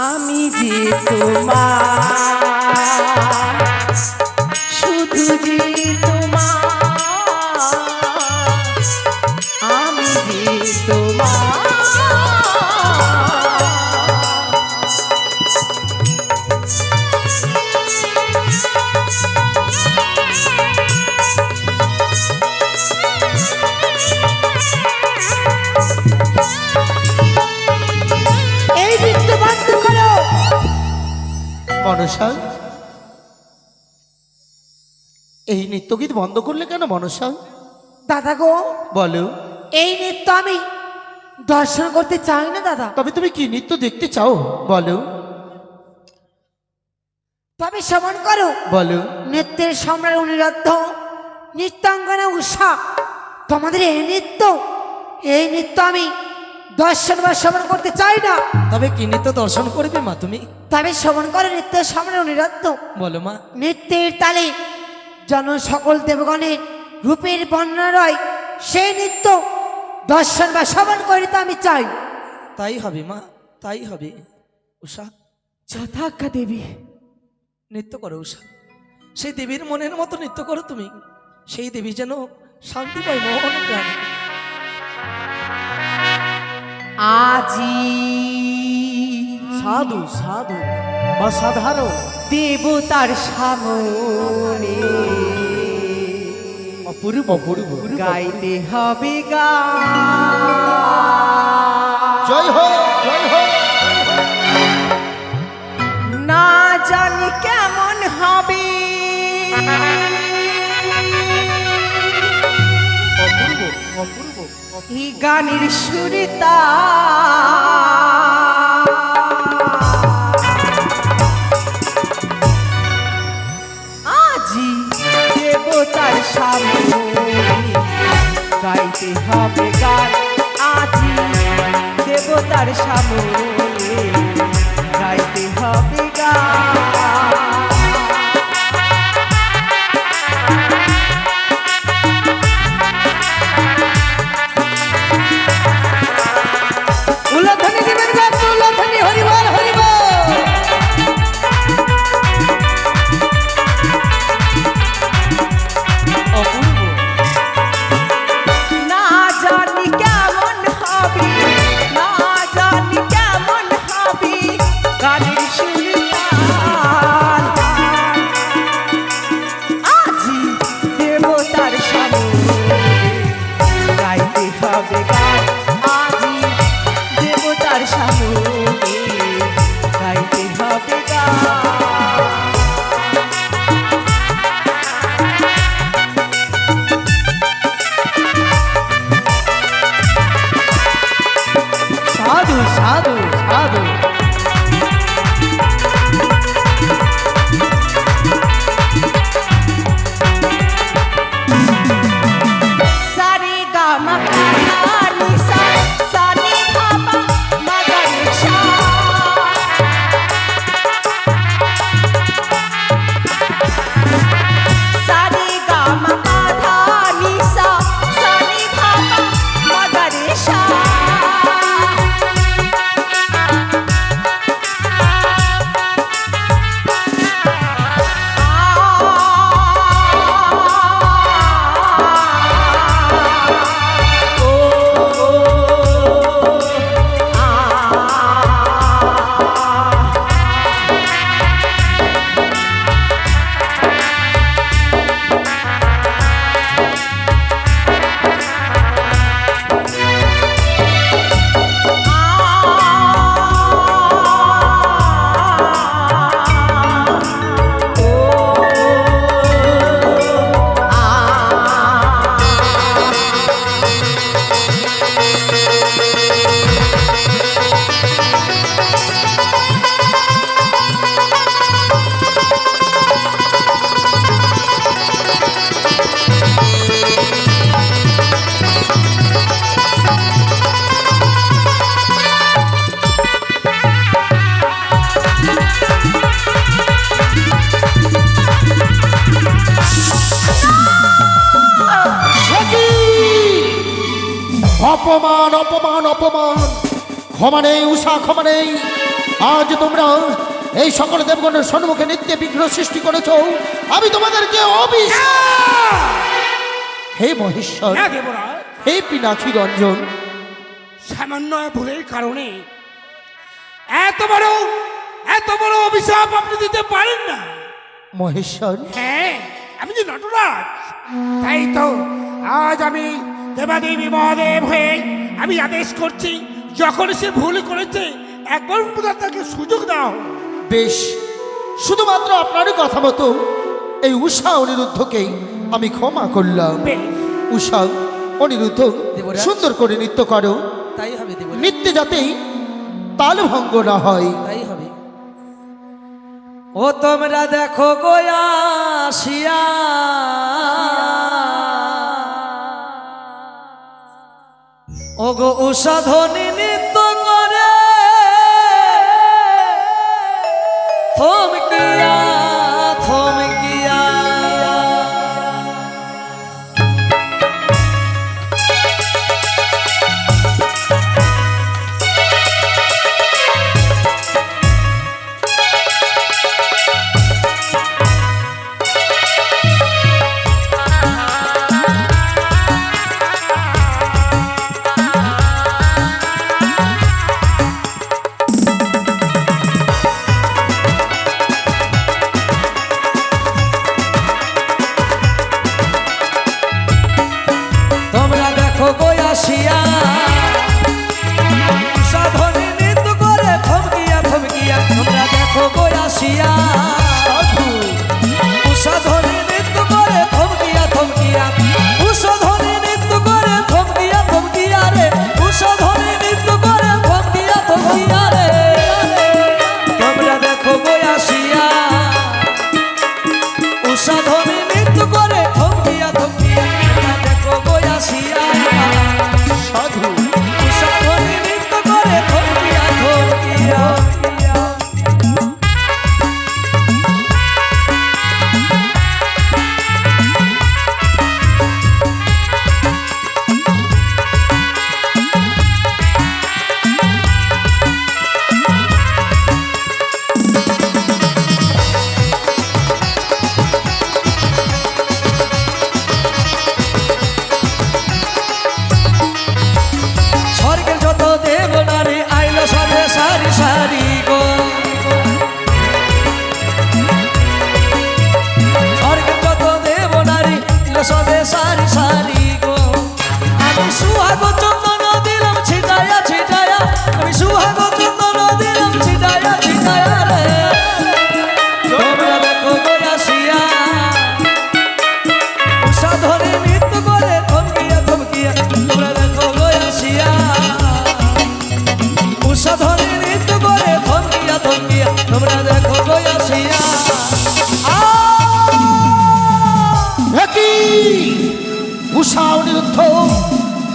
আমি যে তোমার মনসা? এই নৃত্যগীত বন্ধ করলে কেন মনসা? দাদা গো। বলো। এই নৃত্য আমি দর্শন করতে চাই না দাদা। তবে তুমি কি নৃত্য দেখতে চাও? বলো। তবে শ্রবণ করো। বলো। নৃত্যের সম্রাট অনিরুদ্ধ নৃত্যাঙ্গনা উষা তোমাদের এই নৃত্য এই নৃত্য আমি দর্শন বা শ্রবণ করতে চাই না। তবে কি নৃত্য দর্শন করবে মা তুমি? তবে শ্রবণ করে নৃত্যের সম্রাট অনিরুদ্ধ বলো মা। নৃত্যের তালে যেন সকল দেবগণের রূপের বর্ণনা রয় সেই নৃত্য দর্শন বা শ্রবণ করিতে আমি চাই। তাই হবে মা তাই হবে। উষা। যথাজ্ঞা দেবী। নৃত্য করো উষা। সেই দেবীর মনের মতো নৃত্য করো তুমি। সেই দেবী যেন শান্তি পায় মোহন প্রাণে। আজি সাধু সাধু। অসাধারণ দেবতার সামনে। অপূর্ব অপূর্ব। গাইতে হবে গা। জয় হোক জয় হোক না জানি কেমন হবে। অপূর্ব অপূর্ব। এই গানের সুরিতা দেবতার সামনে। অপমান অপমান অপমান। ক্ষমা নেই উষা ক্ষমা নেই। আজ তোমরা এই সকল দেবগণের সম্মুখে নিত্য বিঘ্ন সৃষ্টি করেছ। আমি তোমাদেরকে হে মহেশ্বর হ্যাঁ হে পিনাক্ষী রঞ্জন। সামান্য ভুলের কারণে এত বড় এত বড় অভিশাপ আপনি দিতে পারেন না। মহেশ্বর হ্যাঁ আমি যে নটরাজ তাই তো আজ আমি দেবাদেবী মহাদেব হয়ে আমি আদেশ করছি যখন সে ভুল করেছে একবার পুরো তাকে সুযোগ দাও বেশ শুধুমাত্র আপনারই কথা মতো এই উষা অনিরুদ্ধকেই আমি ক্ষমা করলাম। বেশ। উষা অনিরুদ্ধ। সুন্দর করে নৃত্য করো। তাই হবে দেব নৃত্যে যাতেই তাল ভঙ্গ না হয়। তাই হবে। ও তোমরা দেখো গোয়াশিয়া ও গো ও নৃত্য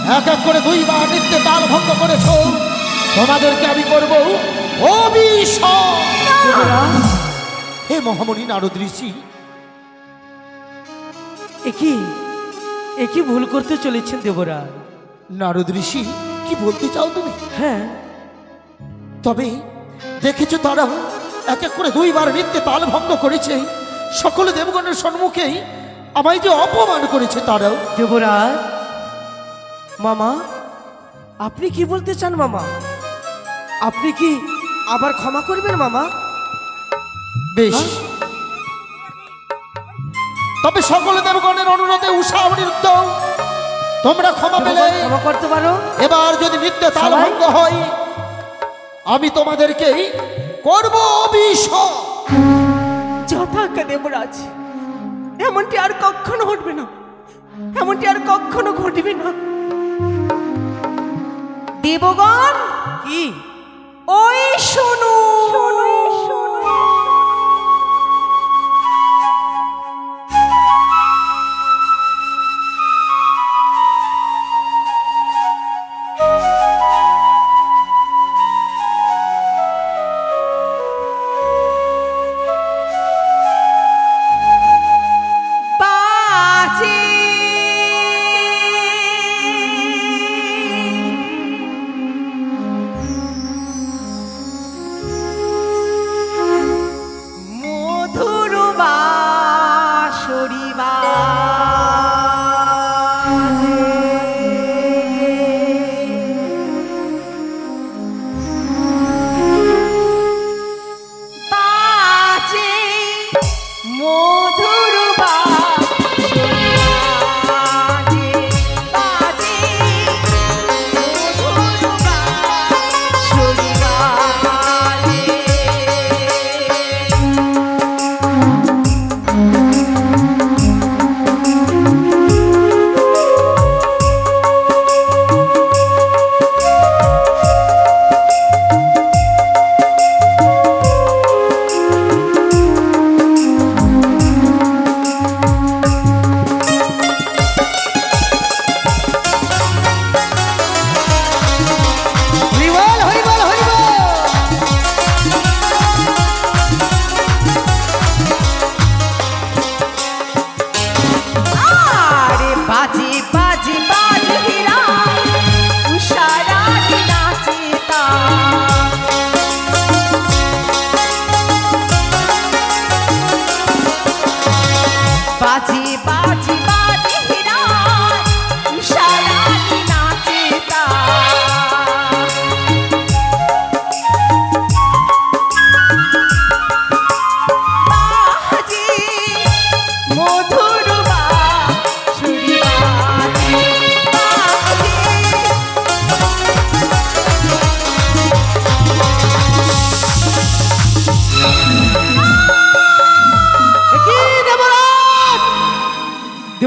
এক এক করে দুইবার নৃত্যে তাল ভঙ্গ করেছ। তোমাদেরকে আমি করব হে মহামণি নারদ ঋষি। একই একই ভুল করতে চলেছেন দেবরা নারদ ঋষি কি বলতে চাও তুমি? হ্যাঁ। তবে দেখেছ তারা এক এক করে দুইবার নৃত্যে তাল ভঙ্গ করেছে। সকল দেবগণের সম্মুখেই আমায় যে অপমান করেছে তারাও। দেবরাজ মামা আপনি কি বলতে চান মামা? আপনি কি আবার ক্ষমা করবেন মামা? বেশ। তবে সকল দেবগণের অনুরোধে উষা অনিরুদ্ধ। তোমরা ক্ষমা পেলে। ক্ষমা করতে পারো। এবার যদি নিত্য তাল? ভঙ্গ হয় আমি তোমাদেরকে করব অভিশাপ যথাজ্ঞা দেবরাজ এমনটি আর কখনো ঘটবে না। এমনটি আর কখনো ঘটবে না। দেবগণ? কি? ওই শোনো বাঁচে বাজে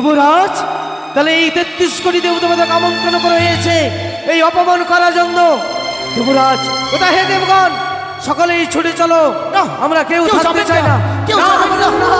দেবরাজ তাহলে এই তেত্রিশ কোটি দেবদেবতাকে আমন্ত্রণ করা হয়েছে। এই অপমান করার জন্য। যুবরাজ কোথায় হে দেবগণ? সকলেই ছুটে চলো। না, আমরা কেউ থাকতে চাই না, না। কেউ না,